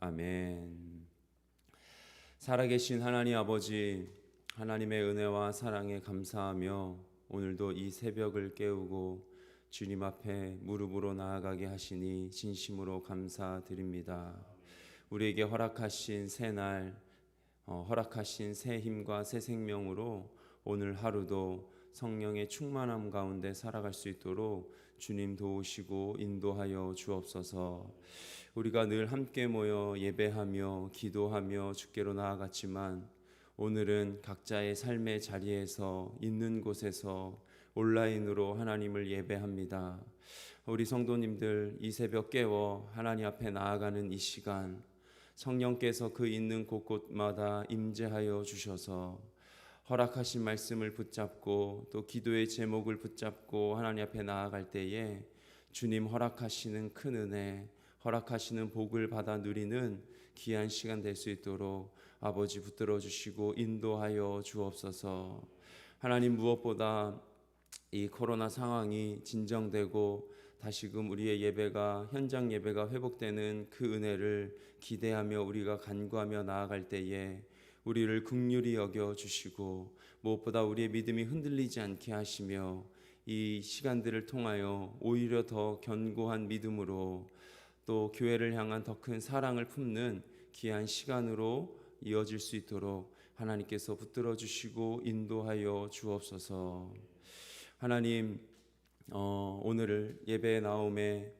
아멘. 살아계신 하나님 아버지, 하나님의 은혜와 사랑에 감사하며 오늘도 이 새벽을 깨우고 주님 앞에 무릎으로 나아가게 하시니 진심으로 감사드립니다. 우리에게 허락하신 새 날, 어, 허락하신 새 힘과 새 생명으로 오늘 하루도 성령의 충만함 가운데 살아갈 수 있도록 주님 도우시고 인도하여 주옵소서. 우리가 늘 함께 모여 예배하며 기도하며 주께로 나아갔지만 오늘은 각자의 삶의 자리에서 있는 곳에서 온라인으로 하나님을 예배합니다. 우리 성도님들 이 새벽 깨워 하나님 앞에 나아가는 이 시간 성령께서 그 있는 곳곳마다 임재하여 주셔서 허락하신 말씀을 붙잡고 또 기도의 제목을 붙잡고 하나님 앞에 나아갈 때에 주님 허락하시는 큰 은혜, 허락하시는 복을 받아 누리는 귀한 시간 될 수 있도록 아버지 붙들어 주시고 인도하여 주옵소서. 하나님 무엇보다 이 코로나 상황이 진정되고 다시금 우리의 예배가 현장 예배가 회복되는 그 은혜를 기대하며 우리가 간구하며 나아갈 때에 우리를 극률히 여겨 주시고 무엇보다 우리의 믿음이 흔들리지 않게 하시며 이 시간들을 통하여 오히려 더 견고한 믿음으로 또 교회를 향한 더 큰 사랑을 품는 귀한 시간으로 이어질 수 있도록 하나님께서 붙들어 주시고 인도하여 주옵소서. 하나님 어, 오늘 예배 나옴에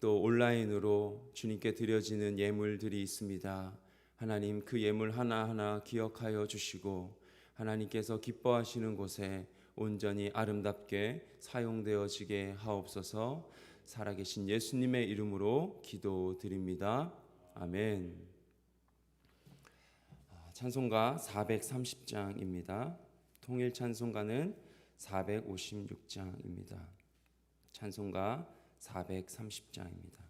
또 온라인으로 주님께 드려지는 예물들이 있습니다. 하나님 그 예물 하나하나 기억하여 주시고 하나님께서 기뻐하시는 곳에 온전히 아름답게 사용되어지게 하옵소서 살아계신 예수님의 이름으로 기도드립니다. 아멘. 아, 찬송가 430장입니다. 통일 찬송가는 456장입니다. 찬송가 430장입니다.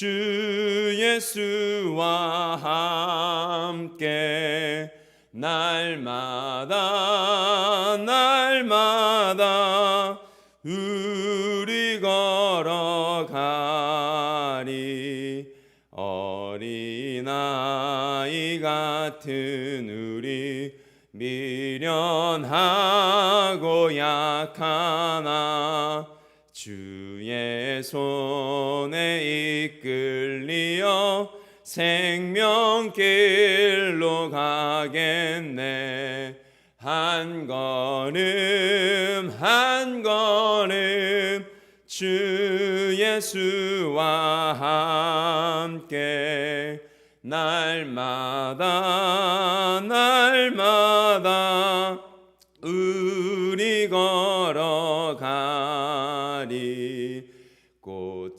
주 예수와 함께 날마다 날마다 우리 걸어가리 어린아이 같은 우리 미련하고 약하나 주의 손에 이끌리어 생명길로 가겠네. 한 걸음 한 걸음 주 예수와 함께 날마다 날마다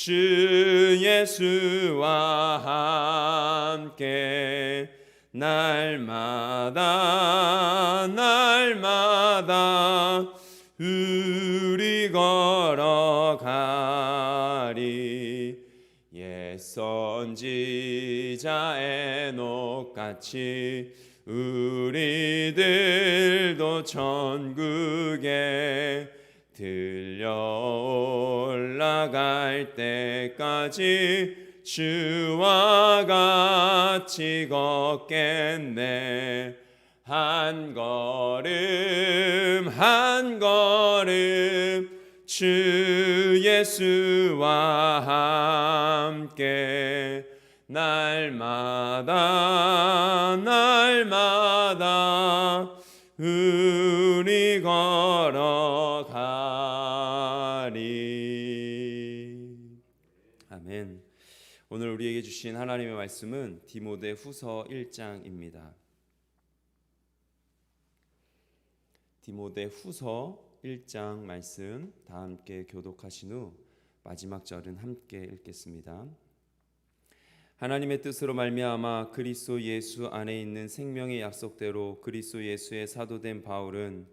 주 예수와 함께 날마다 날마다 우리 걸어가리. 옛 선지자 에녹같이 우리들도 천국에 들려 올라갈 때까지 주와 같이 걷겠네. 한 걸음 한 걸음 주 예수와 함께 날마다 날마다 우리 걸어 주신 하나님의 말씀은 디모데 후서 1장입니다 디모데 후서 1장 말씀 다 함께 교독하신 후 마지막 절은 함께 읽겠습니다. 하나님의 뜻으로 말미암아 그리스도 예수 안에 있는 생명의 약속대로 그리스도 예수의 사도된 바울은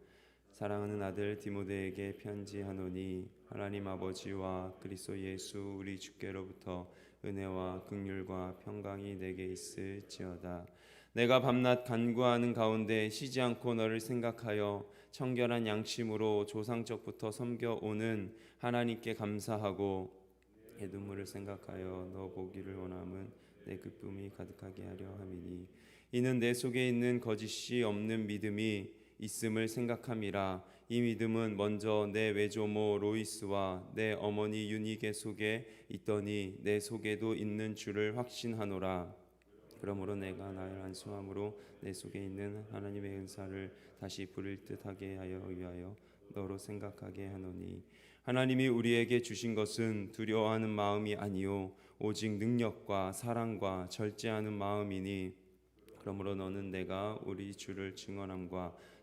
사랑하는 아들 디모데에게 편지하노니 하나님 아버지와 그리스도 예수 우리 주께로부터 은혜와 긍휼과 평강이 내게 있을지어다. 내가 밤낮 간구하는 가운데 쉬지 않고 너를 생각하여 청결한 양심으로 조상적부터 섬겨오는 하나님께 감사하고 내 눈물을 생각하여 너 보기를 원함은 내 기쁨이 가득하게 하려 함이니 이는 내 속에 있는 거짓이 없는 믿음이 있음을 생각함이라. 이 믿음은 먼저 내 외조모 로이스와 내 어머니 유니게 속에 있더니 내 속에도 있는 줄을 확신하노라. 그러므로 내가 나를 안수함으로 내 속에 있는 하나님의 은사를 다시 부릴 듯하게 하여 위하여 너로 생각하게 하노니. 하나님이 우리에게 주신 것은 두려워하는 마음이 아니요 오직 능력과 사랑과 절제하는 마음이니. 그러므로 너는 내가 우리 주를 증언함과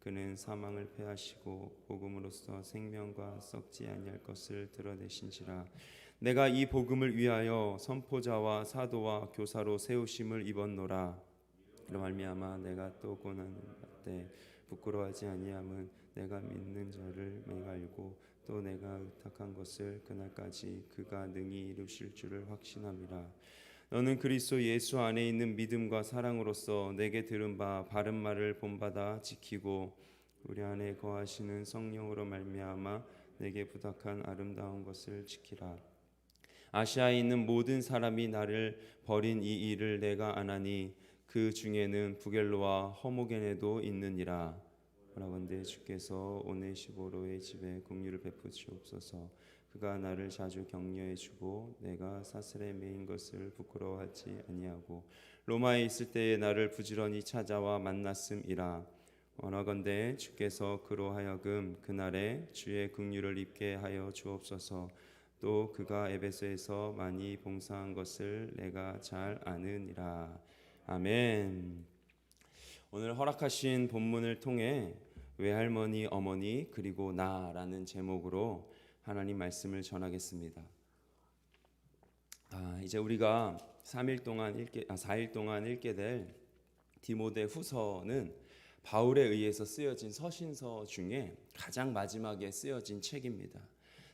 그는 사망을 패하시고 복음으로써 생명과 썩지 아니할 것을 드러내신지라. 내가 이 복음을 위하여 선포자와 사도와 교사로 세우심을 입었노라. 이로 말미암아 내가 또 고난을 받되 부끄러워하지 아니함은 내가 믿는 자를 내가 알고 또 내가 의탁한 것을 그날까지 그가 능히 이루실 줄을 확신함이라 너는 그리스도 예수 안에 있는 믿음과 사랑으로서 내게 들은 바 바른 말을 본받아 지키고 우리 안에 거하시는 성령으로 말미암아 내게 부탁한 아름다운 것을 지키라 아시아에 있는 모든 사람이 나를 버린 이 일을 내가 안하니 그 중에는 부겔로와 허모겐에도 있느니라. 원하건대 주께서 오네시보로의 집에 긍휼을 베푸시옵소서. 그가 나를 자주 격려해 주고 내가 사슬에 매인 것을 부끄러워하지 아니하고 로마에 있을 때에 나를 부지런히 찾아와 만났음이라. 원하건대 주께서 그로 하여금 그날에 주의 긍휼을 입게 하여 주옵소서. 또 그가 에베소에서 많이 봉사한 것을 내가 잘 아느니라. 아멘. 오늘 허락하신 본문을 통해 외할머니, 어머니 그리고 나라는 제목으로 하나님 말씀을 전하겠습니다. 아, 이제 우리가 3일 동안 읽게 아, 4일 동안 읽게 될 디모데 후서는 바울에 의해서 쓰여진 서신서 중에 가장 마지막에 쓰여진 책입니다.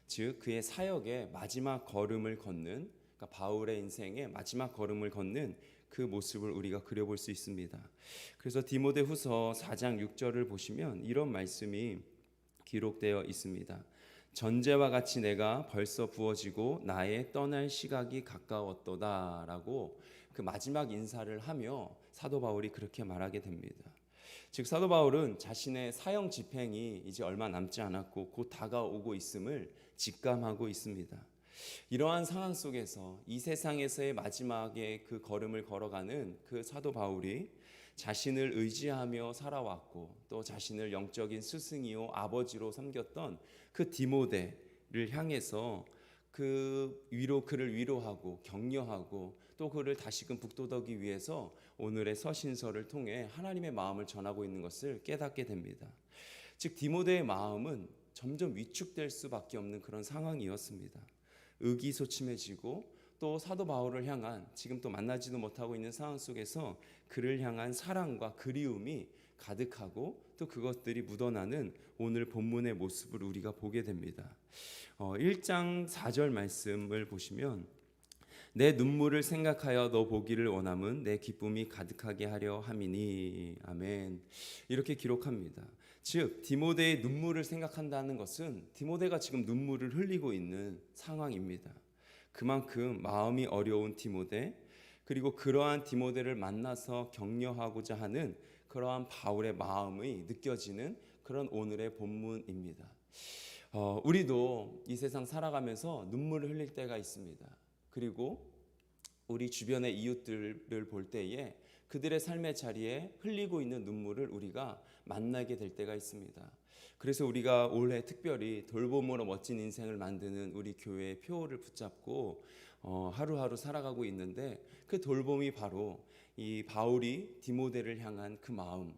즉 그의 사역의 마지막 걸음을 걷는 그러니까 바울의 인생의 마지막 걸음을 걷는 그 모습을 우리가 그려볼 수 있습니다. 그래서 디모데후서 4장 6절을 보시면 이런 말씀이 기록되어 있습니다. 전제와 같이 내가 벌써 부어지고 나의 떠날 시각이 가까웠도다라고 그 마지막 인사를 하며 사도 바울이 그렇게 말하게 됩니다. 즉 사도 바울은 자신의 사형 집행이 이제 얼마 남지 않았고 곧 다가오고 있음을 직감하고 있습니다. 이러한 상황 속에서 이 세상에서의 마지막에 그 걸음을 걸어가는 그 사도 바울이 자신을 의지하며 살아왔고 또 자신을 영적인 스승이요 아버지로 섬겼던 그 디모데를 향해서 그 위로 그를 위로하고 격려하고 또 그를 다시금 북돋우기 위해서 오늘의 서신서를 통해 하나님의 마음을 전하고 있는 것을 깨닫게 됩니다. 즉 디모데의 마음은 점점 위축될 수밖에 없는 그런 상황이었습니다. 의기소침해지고 또 사도 바울을 향한 지금 또 만나지도 못하고 있는 상황 속에서 그를 향한 사랑과 그리움이 가득하고 또 그것들이 묻어나는 오늘 본문의 모습을 우리가 보게 됩니다. 어, 1장 4절 말씀을 보시면 내 눈물을 생각하여 너 보기를 원함은 내 기쁨이 가득하게 하려 함이니 아멘 이렇게 기록합니다. 즉 디모데의 눈물을 생각한다는 것은 디모데가 지금 눈물을 흘리고 있는 상황입니다. 그만큼 마음이 어려운 디모데 그리고 그러한 디모데를 만나서 격려하고자 하는 그러한 바울의 마음이 느껴지는 그런 오늘의 본문입니다. 어, 우리도 이 세상 살아가면서 눈물을 흘릴 때가 있습니다. 그리고 우리 주변의 이웃들을 볼 때에 그들의 삶의 자리에 흘리고 있는 눈물을 우리가 만나게 될 때가 있습니다. 그래서 우리가 올해 특별히 돌봄으로 멋진 인생을 만드는 우리 교회의 표를 붙잡고 어, 하루하루 살아가고 있는데 그 돌봄이 바로 이 바울이 디모데를 향한 그 마음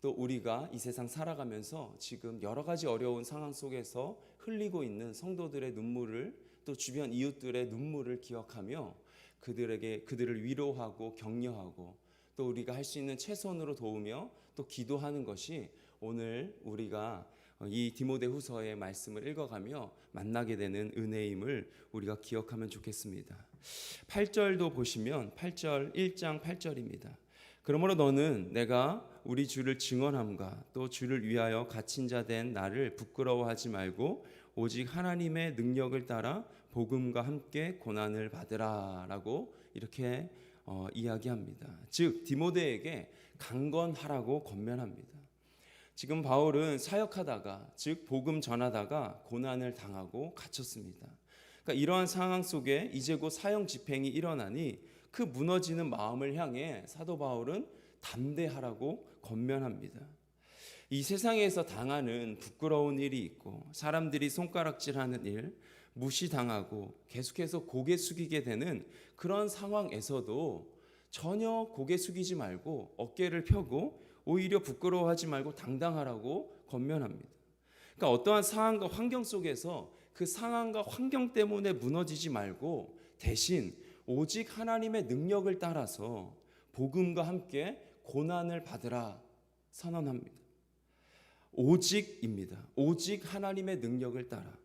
또 우리가 이 세상 살아가면서 지금 여러 가지 어려운 상황 속에서 흘리고 있는 성도들의 눈물을 또 주변 이웃들의 눈물을 기억하며 그들에게 그들을 위로하고 격려하고 또 우리가 할 수 있는 최선으로 도우며 또 기도하는 것이 오늘 우리가 이 디모데 후서의 말씀을 읽어가며 만나게 되는 은혜임을 우리가 기억하면 좋겠습니다. 8절도 보시면 8절 1장 8절입니다. 그러므로 너는 내가 우리 주를 증언함과 또 주를 위하여 갇힌 자 된 나를 부끄러워하지 말고 오직 하나님의 능력을 따라 복음과 함께 고난을 받으라라고 이렇게 어, 이야기합니다. 즉 디모데에게 강건하라고 권면합니다. 지금 바울은 사역하다가 즉 복음 전하다가 고난을 당하고 갇혔습니다. 그러니까 이러한 상황 속에 이제 곧 사형 집행이 일어나니 그 무너지는 마음을 향해 사도 바울은 담대하라고 권면합니다. 이 세상에서 당하는 부끄러운 일이 있고 사람들이 손가락질하는 일, 무시당하고 계속해서 고개 숙이게 되는 그런 상황에서도 전혀 고개 숙이지 말고 어깨를 펴고 오히려 부끄러워하지 말고 당당하라고 권면합니다. 그러니까 어떠한 상황과 환경 속에서 그 상황과 환경 때문에 무너지지 말고 대신 오직 하나님의 능력을 따라서 복음과 함께 고난을 받으라 선언합니다. 오직입니다. 오직 하나님의 능력을 따라.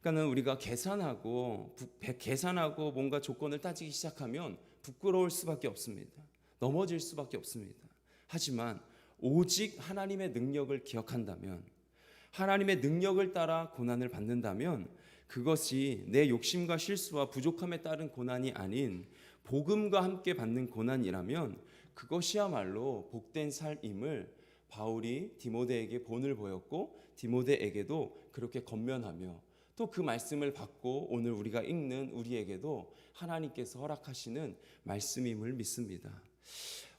그러니까는 우리가 계산하고 계산하고 뭔가 조건을 따지기 시작하면 부끄러울 수밖에 없습니다. 넘어질 수밖에 없습니다. 하지만 오직 하나님의 능력을 기억한다면 하나님의 능력을 따라 고난을 받는다면 그것이 내 욕심과 실수와 부족함에 따른 고난이 아닌 복음과 함께 받는 고난이라면 그것이야말로 복된 삶임을 바울이 디모데에게 본을 보였고 디모데에게도 그렇게 건면하며 또 그 말씀을 받고 오늘 우리가 읽는 우리에게도 하나님께서 허락하시는 말씀임을 믿습니다.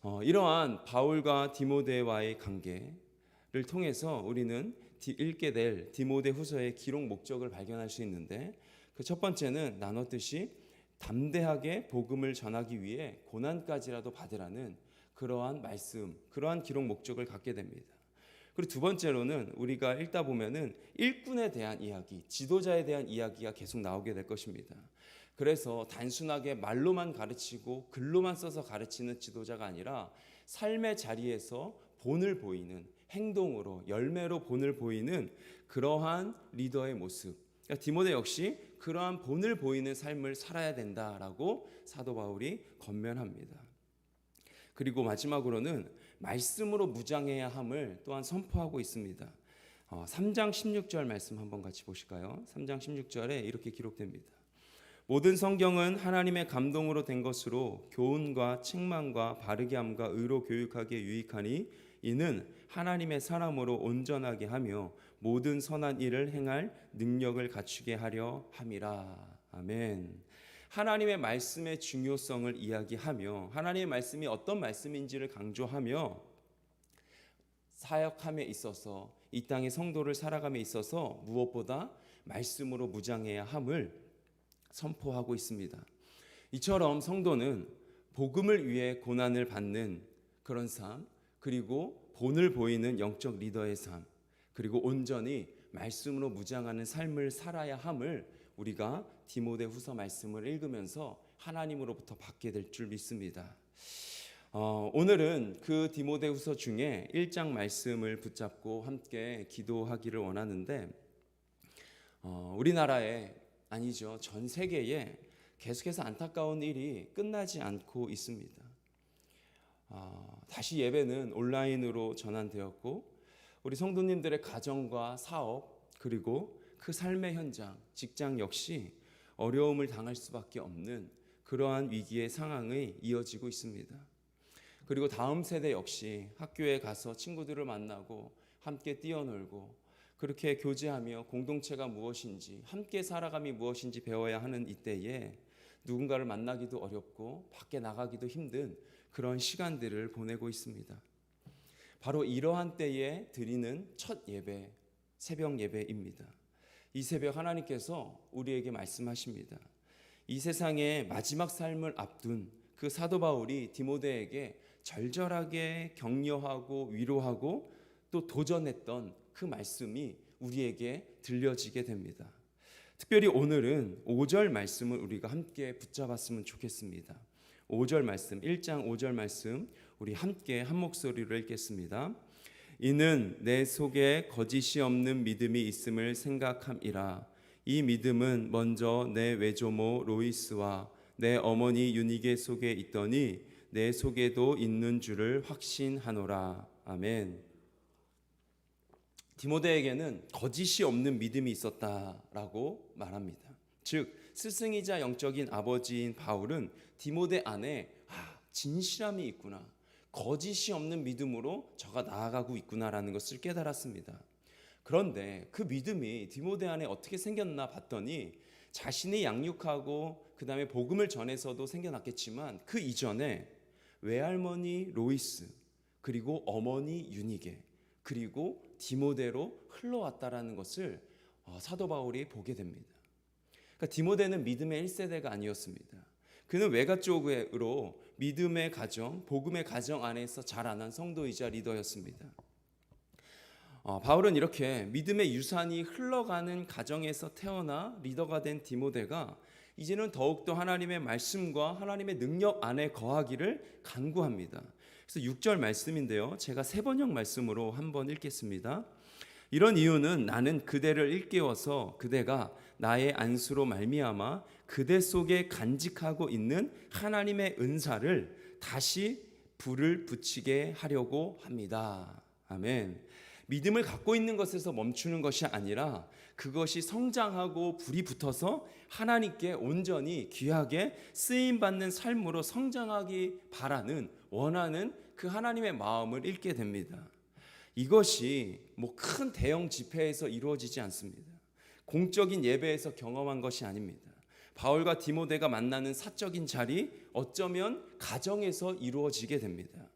어, 이러한 바울과 디모데와의 관계를 통해서 우리는 읽게 될 디모데 후서의 기록 목적을 발견할 수 있는데 그 첫 번째는 나눴듯이 담대하게 복음을 전하기 위해 고난까지라도 받으라는 그러한 말씀, 그러한 기록 목적을 갖게 됩니다. 그리고 두 번째로는 우리가 읽다 보면은 일꾼에 대한 이야기, 지도자에 대한 이야기가 계속 나오게 될 것입니다. 그래서 단순하게 말로만 가르치고 글로만 써서 가르치는 지도자가 아니라 삶의 자리에서 본을 보이는 행동으로 열매로 본을 보이는 그러한 리더의 모습. 그러니까 디모데 역시 그러한 본을 보이는 삶을 살아야 된다라고 사도 바울이 권면합니다. 그리고 마지막으로는 말씀으로 무장해야 함을 또한 선포하고 있습니다. 어, 3장 16절 말씀 한번 같이 보실까요? 3장 16절에 이렇게 기록됩니다. 모든 성경은 하나님의 감동으로 된 것으로 교훈과 책망과 바르게 함과 의로 교육하기에 유익하니 이는 하나님의 사람으로 온전하게 하며 모든 선한 일을 행할 능력을 갖추게 하려 함이라. 아멘. 하나님의 말씀의 중요성을 이야기하며 하나님의 말씀이 어떤 말씀인지를 강조하며 사역함에 있어서 이 땅의 성도를 살아감에 있어서 무엇보다 말씀으로 무장해야 함을 선포하고 있습니다. 이처럼 성도는 복음을 위해 고난을 받는 그런 삶, 그리고 본을 보이는 영적 리더의 삶, 그리고 온전히 말씀으로 무장하는 삶을 살아야 함을 우리가 디모데후서 말씀을 읽으면서 하나님으로부터 받게 될 줄 믿습니다. 어, 오늘은 그 디모데후서 중에 1장 말씀을 붙잡고 함께 기도하기를 원하는데 어, 우리나라에 아니죠 전 세계에 계속해서 안타까운 일이 끝나지 않고 있습니다. 어, 다시 예배는 온라인으로 전환되었고 우리 성도님들의 가정과 사업 그리고 그 삶의 현장, 직장 역시 어려움을 당할 수밖에 없는 그러한 위기의 상황이 이어지고 있습니다. 그리고 다음 세대 역시 학교에 가서 친구들을 만나고 함께 뛰어놀고 그렇게 교제하며 공동체가 무엇인지 함께 살아감이 무엇인지 배워야 하는 이때에 누군가를 만나기도 어렵고 밖에 나가기도 힘든 그런 시간들을 보내고 있습니다. 바로 이러한 때에 드리는 첫 예배, 새벽 예배입니다. 이 새벽 하나님께서 우리에게 말씀하십니다. 이 세상의 마지막 삶을 앞둔 그 사도 바울이 디모데에게 절절하게 격려하고 위로하고 또 도전했던 그 말씀이 우리에게 들려지게 됩니다. 특별히 오늘은 5절 말씀을 우리가 함께 붙잡았으면 좋겠습니다. 5절 말씀, 1장 5절 말씀 우리 함께 한 목소리로 읽겠습니다. 이는 내 속에 거짓이 없는 믿음이 있음을 생각함이라. 이 믿음은 먼저 내 외조모 로이스와 내 어머니 유니게 속에 있더니 내 속에도 있는 줄을 확신하노라. 아멘. 디모데에게는 거짓이 없는 믿음이 있었다라고 말합니다. 즉 스승이자 영적인 아버지인 바울은 디모데 안에 아, 진실함이 있구나. 거짓이 없는 믿음으로 저가 나아가고 있구나라는 것을 깨달았습니다. 그런데 그 믿음이 디모데 안에 어떻게 생겼나 봤더니 자신이 양육하고 그 다음에 복음을 전해서도 생겨났겠지만 그 이전에 외할머니 로이스 그리고 어머니 유니게 그리고 디모데로 흘러왔다라는 것을 어, 사도 바울이 보게 됩니다. 그러니까 디모데는 믿음의 1세대가 아니었습니다. 그는 외가 쪽으로 믿음의 가정, 복음의 가정 안에서 자라난 성도이자 리더였습니다. 어, 바울은 이렇게 믿음의 유산이 흘러가는 가정에서 태어나 리더가 된 디모데가 이제는 더욱더 하나님의 말씀과 하나님의 능력 안에 거하기를 간구합니다. 그래서 6절 말씀인데요. 제가 세 번역 말씀으로 한번 읽겠습니다. 이런 이유는 나는 그대를 일깨워서 그대가 나의 안수로 말미암아 그대 속에 간직하고 있는 하나님의 은사를 다시 불을 붙이게 하려고 합니다. 아멘. 믿음을 갖고 있는 것에서 멈추는 것이 아니라 그것이 성장하고 불이 붙어서 하나님께 온전히 귀하게 쓰임 받는 삶으로 성장하기 바라는 원하는 그 하나님의 마음을 읽게 됩니다. 이것이 뭐 큰 대형 집회에서 이루어지지 않습니다. 공적인 예배에서 경험한 것이 아닙니다. 바울과 디모데가 만나는 사적인 자리 어쩌면 가정에서 이루어지게 됩니다.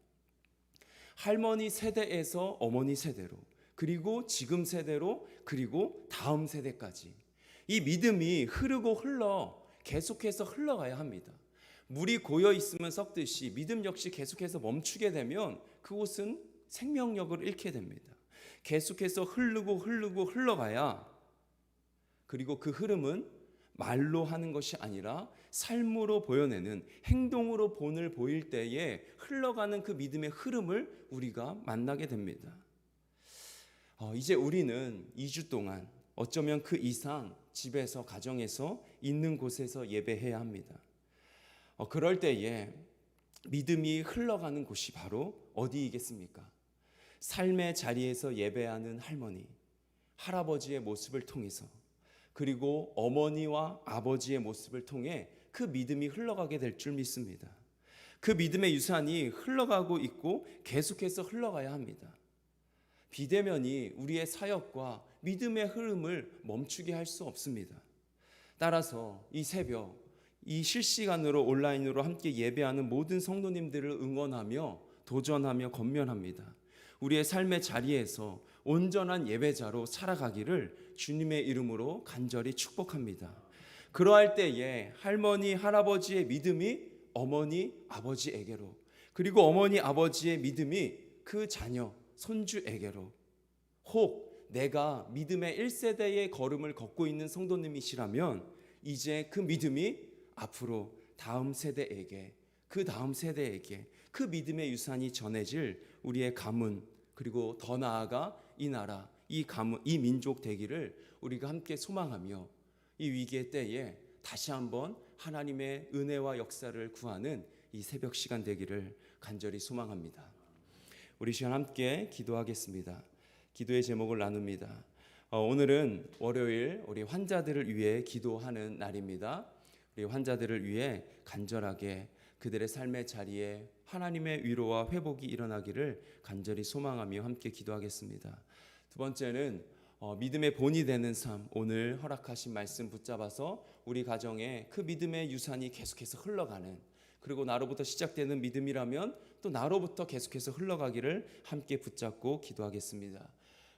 할머니 세대에서 어머니 세대로 그리고 지금 세대로 그리고 다음 세대까지 이 믿음이 흐르고 흘러 계속해서 흘러가야 합니다. 물이 고여 있으면 썩듯이 믿음 역시 계속해서 멈추게 되면 그곳은 생명력을 잃게 됩니다. 계속해서 흐르고 흐르고 흘러가야 그리고 그 흐름은 말로 하는 것이 아니라 삶으로 보여내는 행동으로 본을 보일 때에 흘러가는 그 믿음의 흐름을 우리가 만나게 됩니다. 어, 이제 우리는 2주 동안 어쩌면 그 이상 집에서 가정에서 있는 곳에서 예배해야 합니다. 어, 그럴 때에 믿음이 흘러가는 곳이 바로 어디이겠습니까? 삶의 자리에서 예배하는 할머니, 할아버지의 모습을 통해서 그리고 어머니와 아버지의 모습을 통해 그 믿음이 흘러가게 될 줄 믿습니다. 그 믿음의 유산이 흘러가고 있고 계속해서 흘러가야 합니다. 비대면이 우리의 사역과 믿음의 흐름을 멈추게 할 수 없습니다. 따라서 이 새벽 이 실시간으로 온라인으로 함께 예배하는 모든 성도님들을 응원하며 도전하며 건면합니다. 우리의 삶의 자리에서 온전한 예배자로 살아가기를 주님의 이름으로 간절히 축복합니다. 그러할 때에 할머니 할아버지의 믿음이 어머니 아버지에게로 그리고 어머니 아버지의 믿음이 그 자녀 손주에게로 혹 내가 믿음의 1세대의 걸음을 걷고 있는 성도님이시라면 이제 그 믿음이 앞으로 다음 세대에게 그 다음 세대에게 그 믿음의 유산이 전해질 우리의 가문 그리고 더 나아가 이 나라 이 가문 이 민족 되기를 우리가 함께 소망하며 이 위기의 때에 다시 한번 하나님의 은혜와 역사를 구하는 이 새벽 시간 되기를 간절히 소망합니다. 우리 시간 함께 기도하겠습니다. 기도의 제목을 나눕니다. 어, 오늘은 월요일 우리 환자들을 위해 기도하는 날입니다. 우리 환자들을 위해 간절하게 그들의 삶의 자리에 하나님의 위로와 회복이 일어나기를 간절히 소망하며 함께 기도하겠습니다. 두 번째는 어, 믿음의 본이 되는 삶 오늘 허락하신 말씀 붙잡아서 우리 가정에 그 믿음의 유산이 계속해서 흘러가는 그리고 나로부터 시작되는 믿음이라면 또 나로부터 계속해서 흘러가기를 함께 붙잡고 기도하겠습니다.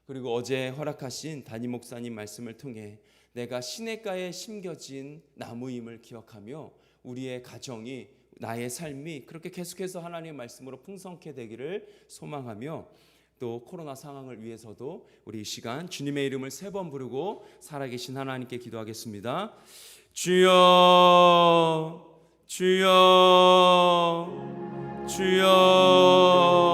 그리고 어제 허락하신 담임 목사님 말씀을 통해 내가 시냇가에 심겨진 나무임을 기억하며 우리의 가정이 나의 삶이 그렇게 계속해서 하나님의 말씀으로 풍성케 되기를 소망하며 또 코로나 상황을 위해서도 우리 이 시간 주님의 이름을 세 번 부르고 살아계신 하나님께 기도하겠습니다. 주여 주여 주여